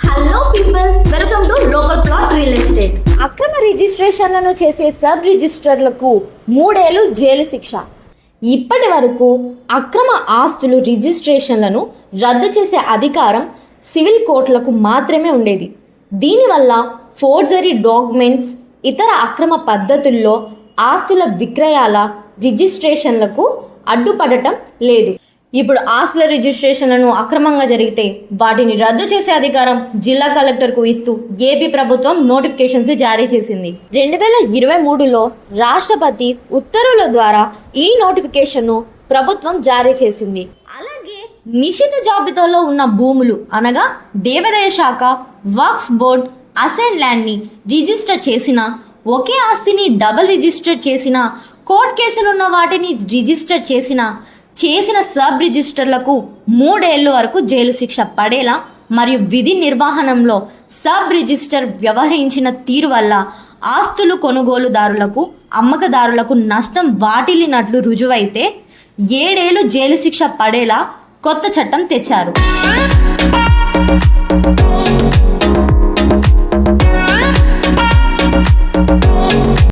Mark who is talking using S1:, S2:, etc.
S1: Hello people welcome to local plot real estate
S2: అక్రమ రిజిస్ట్రేషన్లను చేసే సబ్ రిజిస్ట్రర్లకు మూడేళ్ళు జైలు శిక్ష. ఇప్పటి వరకు అక్రమ ఆస్తులు రిజిస్ట్రేషన్లను రద్దు చేసే అధికారం సివిల్ కోర్టులకు మాత్రమే ఉండేది. దీనివల్ల ఫోర్జరీ డాక్యుమెంట్స్ ఇతర అక్రమ పద్ధతుల్లో ఆస్తుల విక్రయాల రిజిస్ట్రేషన్లకు అడ్డుపడటం లేదు. ఇప్పుడు ఆస్తుల రిజిస్ట్రేషన్లను అక్రమంగా జరిగితే వాటిని రద్దు చేసే అధికారం జిల్లా కలెక్టర్కు ఇస్తూ ఏపీ ప్రభుత్వం నోటిఫికేషన్స్ జారీ చేసింది. రెండు వేల ఇరవై మూడులో రాష్ట్రపతి ఉత్తర్వుల ద్వారా ఈ నోటిఫికేషన్ను ప్రభుత్వం జారీ చేసింది. అలాగే నిషిత జాబితాలో ఉన్న భూములు అనగా దేవాదాయ శాఖ వక్ఫ్ బోర్డ్ అసైన్ ల్యాండ్ని రిజిస్టర్ చేసిన ఒకే ఆస్తిని డబల్ రిజిస్టర్ చేసిన కోర్టు కేసులు ఉన్న వాటిని రిజిస్టర్ చేసిన చేసిన సబ్ రిజిస్టర్లకు మూడేళ్ళ వరకు జైలు శిక్ష పడేలా మరియు విధి నిర్వహణంలో సబ్ రిజిస్టర్ వ్యవహరించిన తీరు వల్ల ఆస్తులు కొనుగోలుదారులకు అమ్మకదారులకు నష్టం వాటిల్లినట్లు రుజువైతే ఏడేళ్ళు జైలు శిక్ష పడేలా కొత్త చట్టం తెచ్చారు.